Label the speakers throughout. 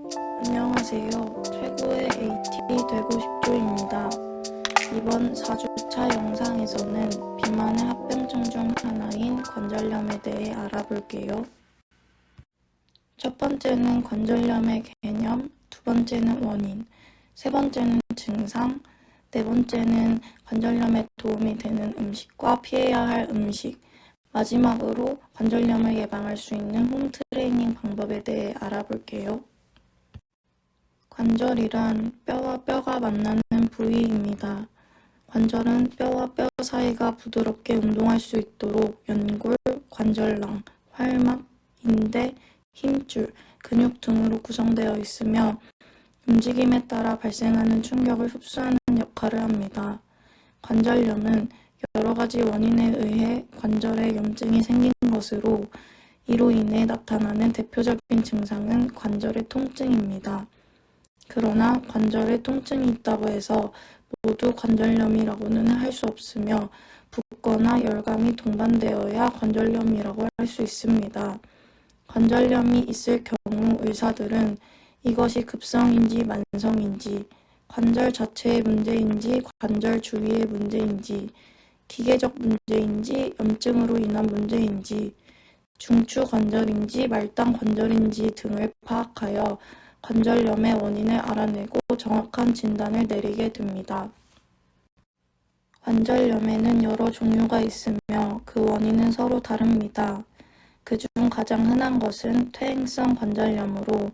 Speaker 1: 안녕하세요. 최고의 AT 되고 싶죠입니다. 이번 4주차 영상에서는 비만의 합병증 중 하나인 관절염에 대해 알아볼게요. 첫 번째는 관절염의 개념, 두 번째는 원인, 세 번째는 증상, 네 번째는 관절염에 도움이 되는 음식과 피해야 할 음식, 마지막으로 관절염을 예방할 수 있는 홈 트레이닝 방법에 대해 알아볼게요. 관절이란 뼈와 뼈가 만나는 부위입니다. 관절은 뼈와 뼈 사이가 부드럽게 운동할 수 있도록 연골, 관절낭, 활막, 인대, 힘줄, 근육 등으로 구성되어 있으며 움직임에 따라 발생하는 충격을 흡수하는 역할을 합니다. 관절염은 여러 가지 원인에 의해 관절에 염증이 생긴 것으로 이로 인해 나타나는 대표적인 증상은 관절의 통증입니다. 그러나 관절에 통증이 있다고 해서 모두 관절염이라고는 할 수 없으며 붓거나 열감이 동반되어야 관절염이라고 할 수 있습니다. 관절염이 있을 경우 의사들은 이것이 급성인지 만성인지, 관절 자체의 문제인지 관절 주위의 문제인지, 기계적 문제인지 염증으로 인한 문제인지, 중추 관절인지 말단 관절인지 등을 파악하여 관절염의 원인을 알아내고 정확한 진단을 내리게 됩니다. 관절염에는 여러 종류가 있으며 그 원인은 서로 다릅니다. 그중 가장 흔한 것은 퇴행성 관절염으로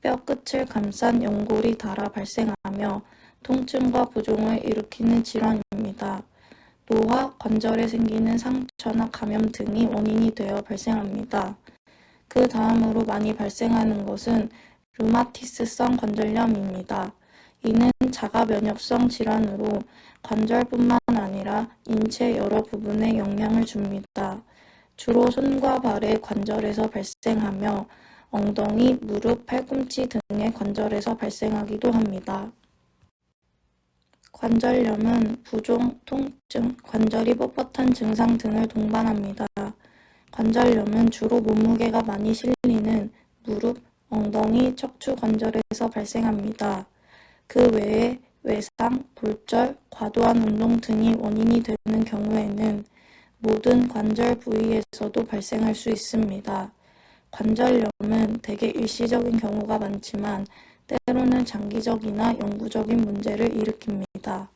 Speaker 1: 뼈 끝을 감싼 연골이 닳아 발생하며 통증과 부종을 일으키는 질환입니다. 노화, 관절에 생기는 상처나 감염 등이 원인이 되어 발생합니다. 그 다음으로 많이 발생하는 것은 류마티스성 관절염입니다. 이는 자가 면역성 질환으로 관절뿐만 아니라 인체 여러 부분에 영향을 줍니다. 주로 손과 발의 관절에서 발생하며 엉덩이, 무릎, 팔꿈치 등의 관절에서 발생하기도 합니다. 관절염은 부종, 통증, 관절이 뻣뻣한 증상 등을 동반합니다. 관절염은 주로 몸무게가 많이 실리는 무릎, 엉덩이, 척추 관절에서 발생합니다. 그 외에 외상, 골절, 과도한 운동 등이 원인이 되는 경우에는 모든 관절 부위에서도 발생할 수 있습니다. 관절염은 대개 일시적인 경우가 많지만 때로는 장기적이나 영구적인 문제를 일으킵니다.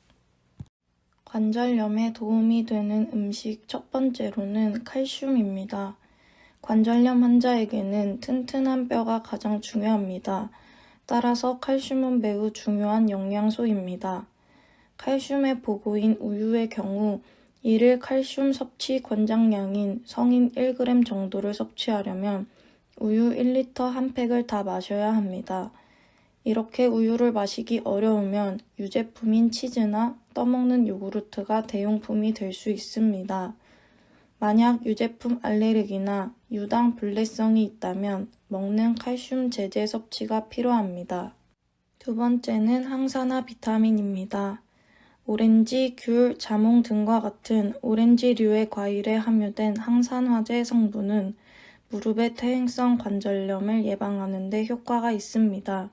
Speaker 1: 관절염에 도움이 되는 음식 첫 번째로는 칼슘입니다. 관절염 환자에게는 튼튼한 뼈가 가장 중요합니다. 따라서 칼슘은 매우 중요한 영양소입니다. 칼슘의 보고인 우유의 경우 일일 칼슘 섭취 권장량인 성인 1g 정도를 섭취하려면 우유 1리터 한 팩을 다 마셔야 합니다. 이렇게 우유를 마시기 어려우면 유제품인 치즈나 떠먹는 요구르트가 대용품이 될 수 있습니다. 만약 유제품 알레르기나 유당 불내성이 있다면 먹는 칼슘 제제 섭취가 필요합니다. 두 번째는 항산화 비타민입니다. 오렌지, 귤, 자몽 등과 같은 오렌지류의 과일에 함유된 항산화제 성분은 무릎의 퇴행성 관절염을 예방하는 데 효과가 있습니다.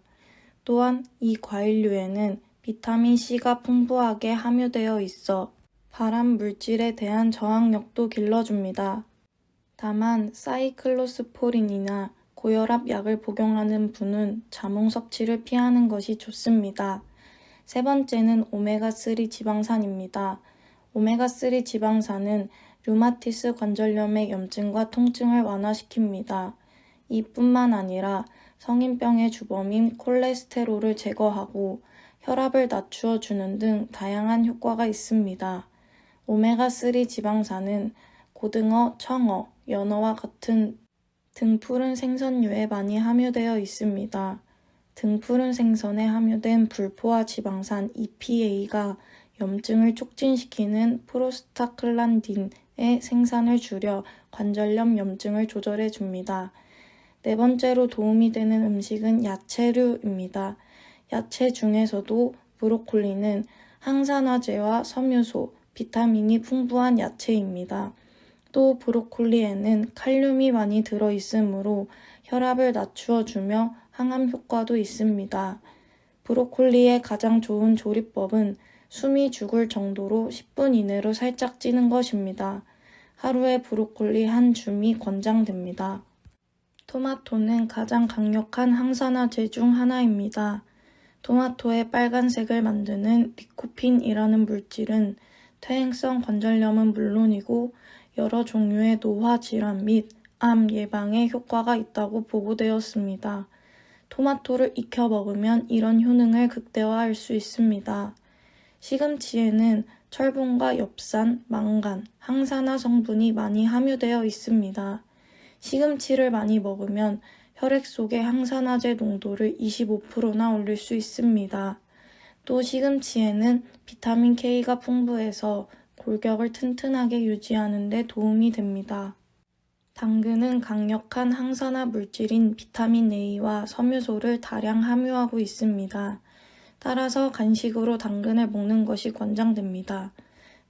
Speaker 1: 또한 이 과일류에는 비타민C가 풍부하게 함유되어 있어 발암 물질에 대한 저항력도 길러줍니다. 다만 사이클로스포린이나 고혈압 약을 복용하는 분은 자몽 섭취를 피하는 것이 좋습니다. 세 번째는 오메가3 지방산입니다. 오메가3 지방산은 류마티스 관절염의 염증과 통증을 완화시킵니다. 이뿐만 아니라 성인병의 주범인 콜레스테롤을 제거하고 혈압을 낮추어 주는 등 다양한 효과가 있습니다. 오메가3 지방산은 고등어, 청어, 연어와 같은 등푸른 생선류에 많이 함유되어 있습니다. 등푸른 생선에 함유된 불포화 지방산 EPA가 염증을 촉진시키는 프로스타클란딘의 생산을 줄여 관절염 염증을 조절해 줍니다. 네 번째로 도움이 되는 음식은 야채류입니다. 야채 중에서도 브로콜리는 항산화제와 섬유소, 비타민이 풍부한 야채입니다. 또 브로콜리에는 칼륨이 많이 들어있으므로 혈압을 낮추어 주며 항암 효과도 있습니다. 브로콜리의 가장 좋은 조리법은 숨이 죽을 정도로 10분 이내로 살짝 찌는 것입니다. 하루에 브로콜리 한 줌이 권장됩니다. 토마토는 가장 강력한 항산화제 중 하나입니다. 토마토의 빨간색을 만드는 리코핀이라는 물질은 퇴행성 관절염은 물론이고 여러 종류의 노화 질환 및 암 예방에 효과가 있다고 보고되었습니다. 토마토를 익혀 먹으면 이런 효능을 극대화할 수 있습니다. 시금치에는 철분과 엽산, 망간, 항산화 성분이 많이 함유되어 있습니다. 시금치를 많이 먹으면 혈액 속의 항산화제 농도를 25%나 올릴 수 있습니다. 또 시금치에는 비타민 K가 풍부해서 골격을 튼튼하게 유지하는 데 도움이 됩니다. 당근은 강력한 항산화 물질인 비타민 A와 섬유소를 다량 함유하고 있습니다. 따라서 간식으로 당근을 먹는 것이 권장됩니다.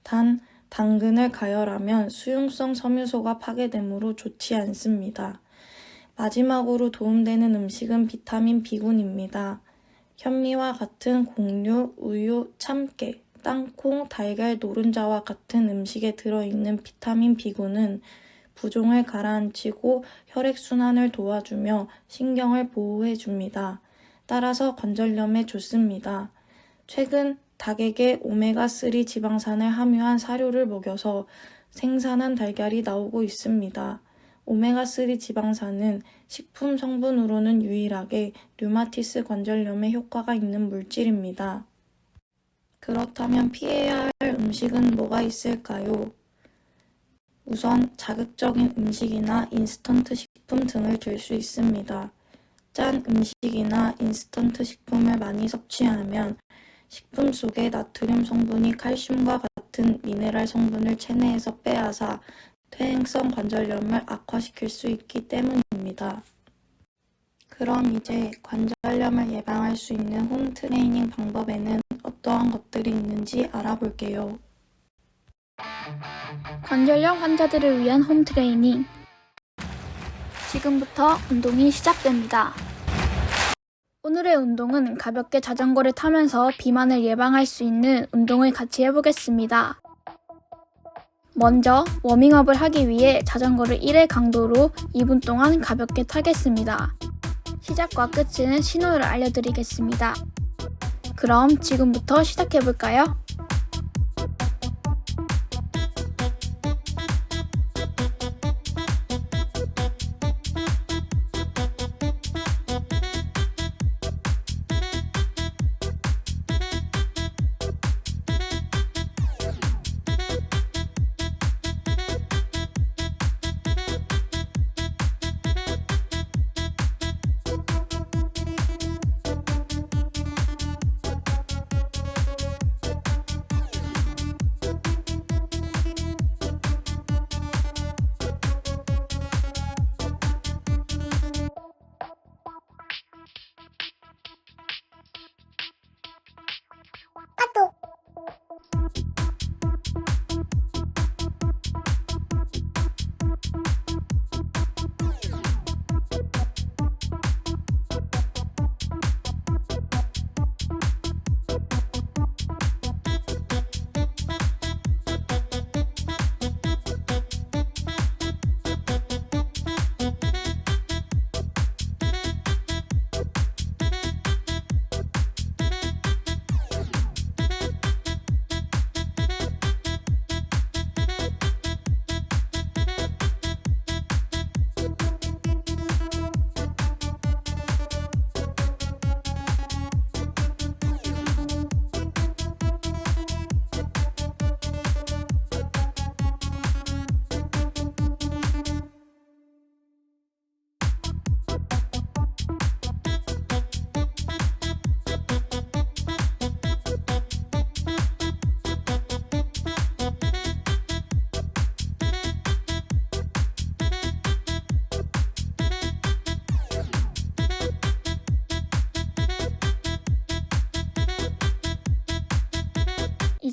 Speaker 1: 단, 당근을 가열하면 수용성 섬유소가 파괴되므로 좋지 않습니다. 마지막으로 도움되는 음식은 비타민 B군입니다. 현미와 같은 곡류, 우유, 참깨, 땅콩, 달걀, 노른자와 같은 음식에 들어있는 비타민 B군은 부종을 가라앉히고 혈액순환을 도와주며 신경을 보호해줍니다. 따라서 관절염에 좋습니다. 최근 닭에게 오메가3 지방산을 함유한 사료를 먹여서 생산한 달걀이 나오고 있습니다. 오메가3 지방산은 식품 성분으로는 유일하게 류마티스 관절염에 효과가 있는 물질입니다. 그렇다면 피해야 할 음식은 뭐가 있을까요? 우선 자극적인 음식이나 인스턴트 식품 등을 들 수 있습니다. 짠 음식이나 인스턴트 식품을 많이 섭취하면 식품 속의 나트륨 성분이 칼슘과 같은 미네랄 성분을 체내에서 빼앗아 퇴행성 관절염을 악화시킬 수 있기 때문입니다. 그럼 이제 관절염을 예방할 수 있는 홈 트레이닝 방법에는 어떠한 것들이 있는지 알아볼게요.
Speaker 2: 관절염 환자들을 위한 홈 트레이닝. 지금부터 운동이 시작됩니다. 오늘의 운동은 가볍게 자전거를 타면서 비만을 예방할 수 있는 운동을 같이 해보겠습니다. 먼저 워밍업을 하기 위해 자전거를 1의 강도로 2분 동안 가볍게 타겠습니다. 시작과 끝은 신호를 알려드리겠습니다. 그럼 지금부터 시작해볼까요?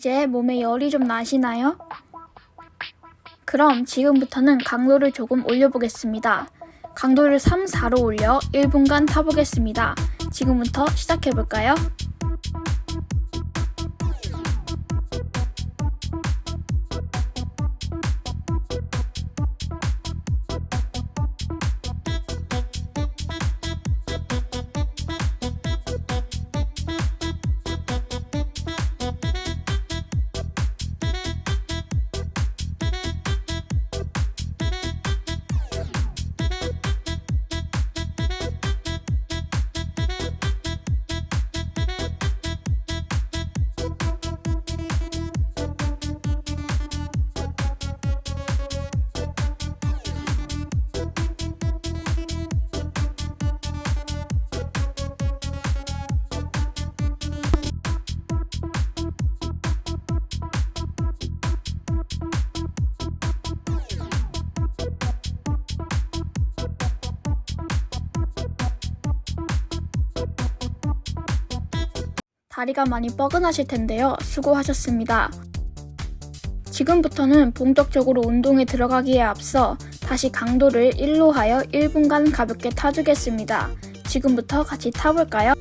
Speaker 2: 이제 몸에 열이 좀 나시나요? 그럼 지금부터는 강도를 조금 올려보겠습니다. 강도를 3, 4로 올려 1분간 타보겠습니다. 지금부터 시작해볼까요? 다리가 많이 뻐근하실 텐데요. 수고하셨습니다. 지금부터는 본격적으로 운동에 들어가기에 앞서 다시 강도를 1로 하여 1분간 가볍게 타주겠습니다. 지금부터 같이 타볼까요?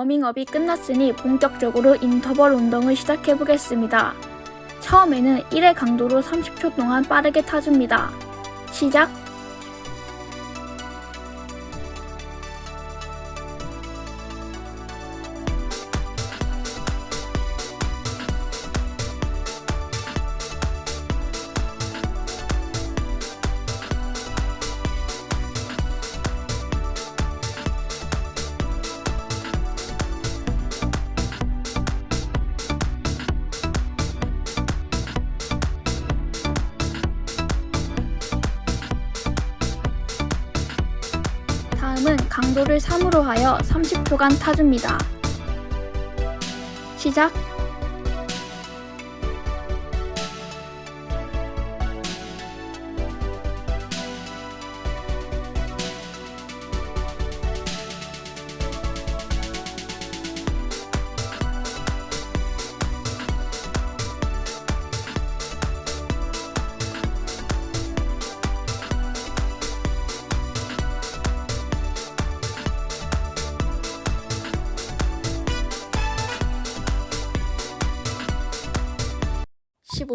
Speaker 2: 워밍업이 끝났으니 본격적으로 인터벌 운동을 시작해 보겠습니다. 처음에는 1의 강도로 30초 동안 빠르게 타줍니다. 시작! 3를 3으로 하여 30초간 타줍니다. 시작!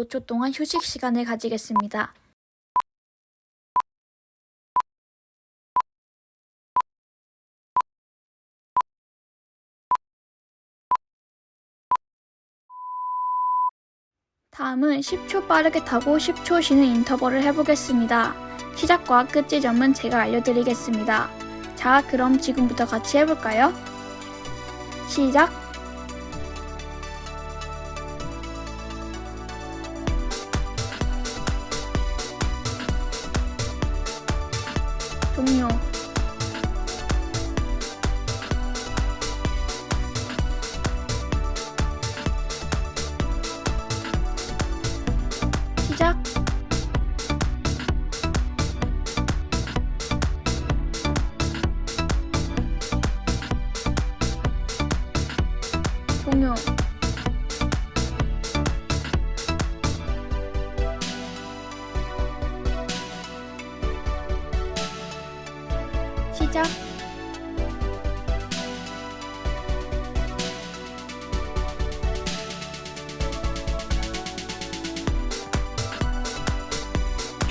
Speaker 2: (15초) 동안 휴식 시간을 가지겠습니다. 다음은 10초 빠르게 타고 10초 쉬는 인터벌을 해보겠습니다. 시작과 끝 지점은 제가 알려드리겠습니다. 자, 그럼 지금부터 같이 해볼까요? 시작!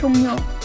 Speaker 2: 종료.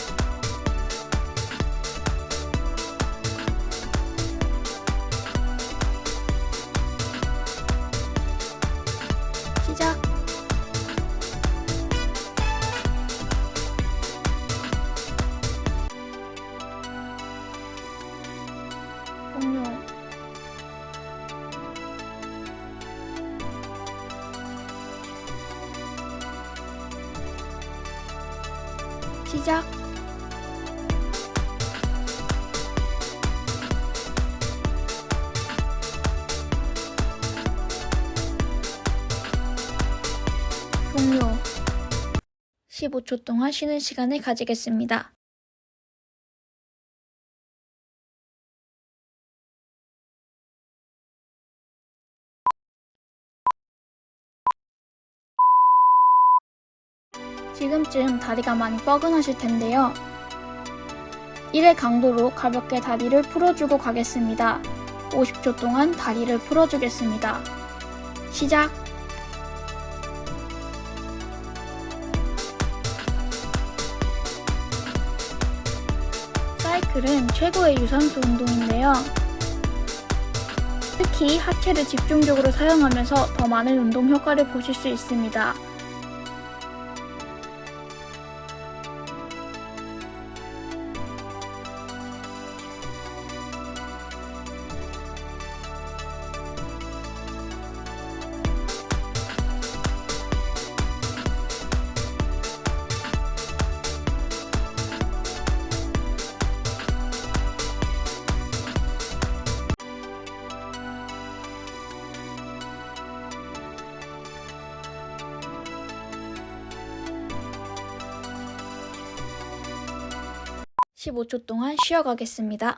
Speaker 2: 15초 동안 쉬는 시간을 가지겠습니다. 지금쯤 다리가 많이 뻐근하실 텐데요. 1의 강도로 가볍게 다리를 풀어주고 가겠습니다. 50초 동안 다리를 풀어주겠습니다. 시작! 사이클은 최고의 유산소 운동인데요. 특히 하체를 집중적으로 사용하면서 더 많은 운동 효과를 보실 수 있습니다. 십오 초 동안 쉬어가겠습니다.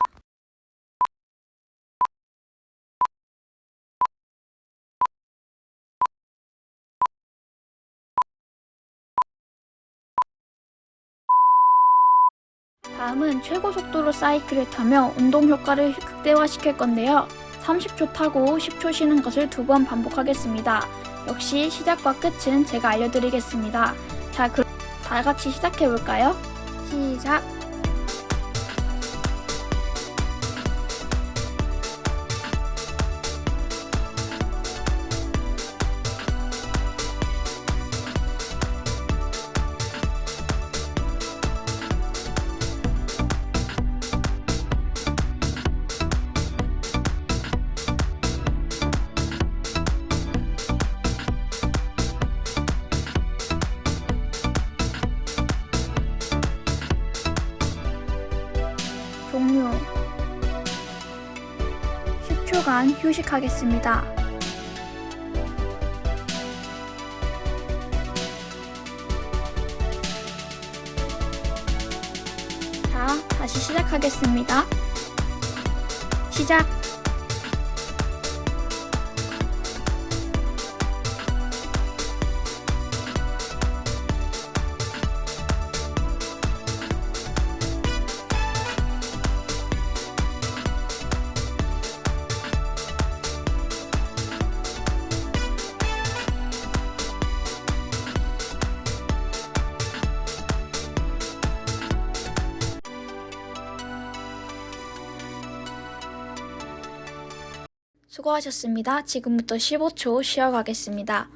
Speaker 2: 다음은 최고 속도로 사이클을 타며 운동 효과를 극대화시킬 건데요. 30초 타고 10초 쉬는 것을 두 번 반복하겠습니다. 역시 시작과 끝은 제가 알려드리겠습니다. 자, 그럼 다 같이 시작해 볼까요? 시작! ' 10초간 휴식하겠습니다. 자, 다시 시작하겠습니다. 시작! 수고하셨습니다. 지금부터 15초 쉬어가겠습니다.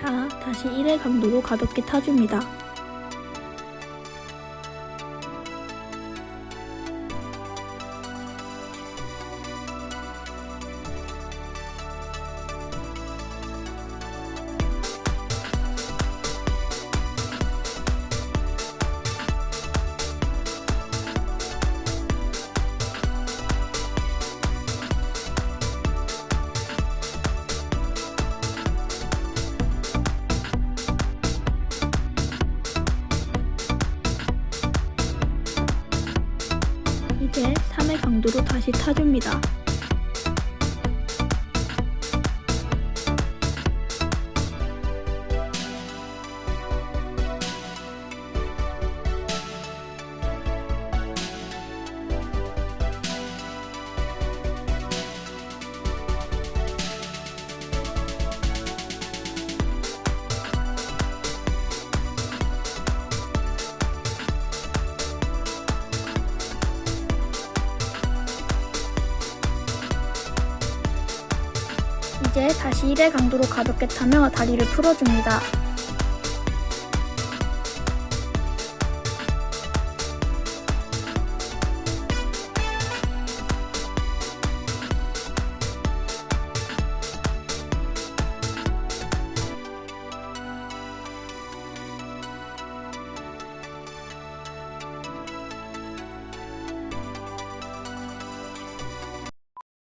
Speaker 2: 자, 다시 1의 강도로 가볍게 타줍니다. 이제 3의 강도로 다시 타줍니다. 이제 다시 1의 강도로 가볍게 타며 다리를 풀어줍니다.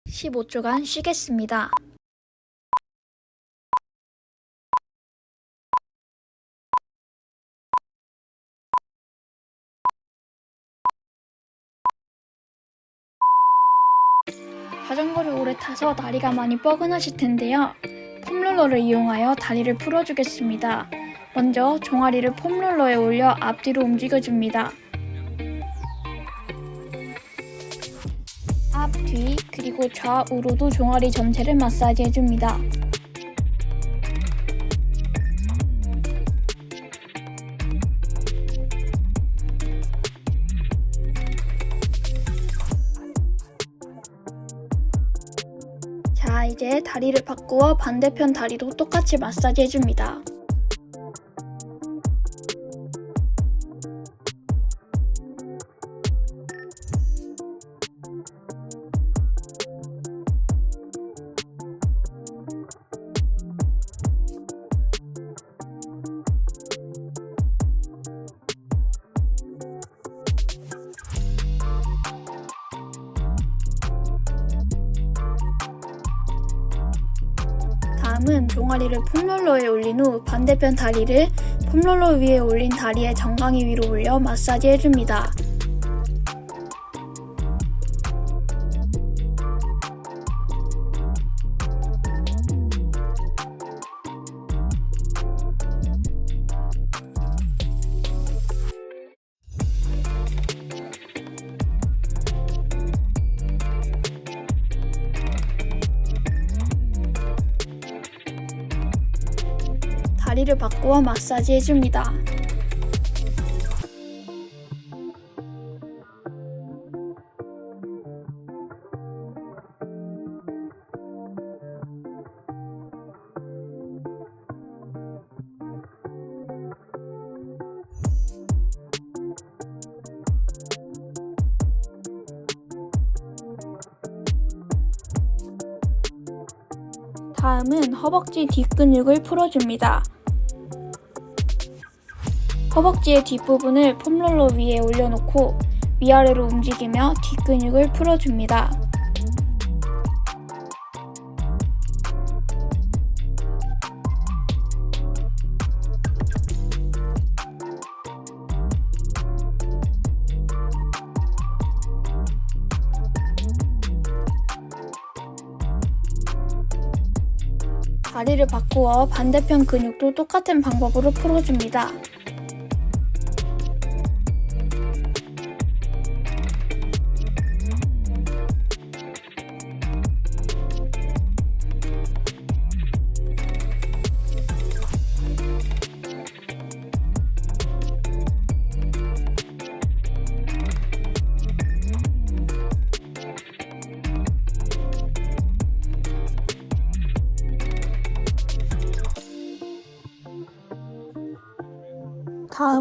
Speaker 2: (15초간) 쉬겠습니다. 타서 다리가 많이 뻐근하실 텐데요. 폼롤러를 이용하여 다리를 풀어주겠습니다. 먼저 종아리를 폼롤러에 올려 앞뒤로 움직여줍니다. 앞, 뒤, 그리고 좌우로도 종아리 전체를 마사지 해줍니다. 다리를 바꾸어 반대편 다리도 똑같이 마사지 해줍니다. 다음은 종아리를 폼롤러에 올린 후 반대편 다리를 폼롤러 위에 올린 다리의 정강이 위로 올려 마사지 해줍니다. 바꾸어 마사지 해줍니다. 다음은 허벅지 뒷근육을 풀어줍니다. 허벅지의 뒷부분을 폼롤러 위에 올려놓고 위아래로 움직이며 뒷근육을 풀어줍니다. 다리를 바꾸어 반대편 근육도 똑같은 방법으로 풀어줍니다.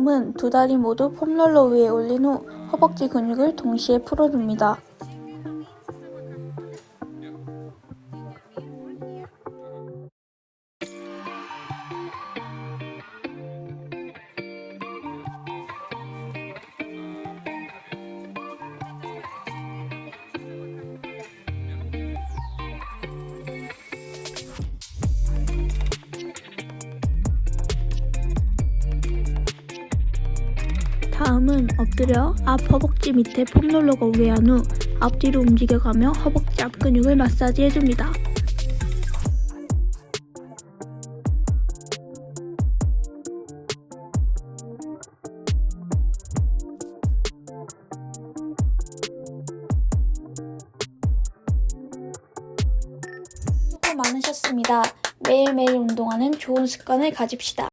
Speaker 2: 다음은 두 다리 모두 폼롤러 위에 올린 후 허벅지 근육을 동시에 풀어줍니다. 엎드려 앞 허벅지 밑에 폼롤러가 오게 한 후 앞뒤로 움직여가며 허벅지 앞 근육을 마사지 해줍니다. 수고 많으셨습니다. 매일매일 운동하는 좋은 습관을 가집시다.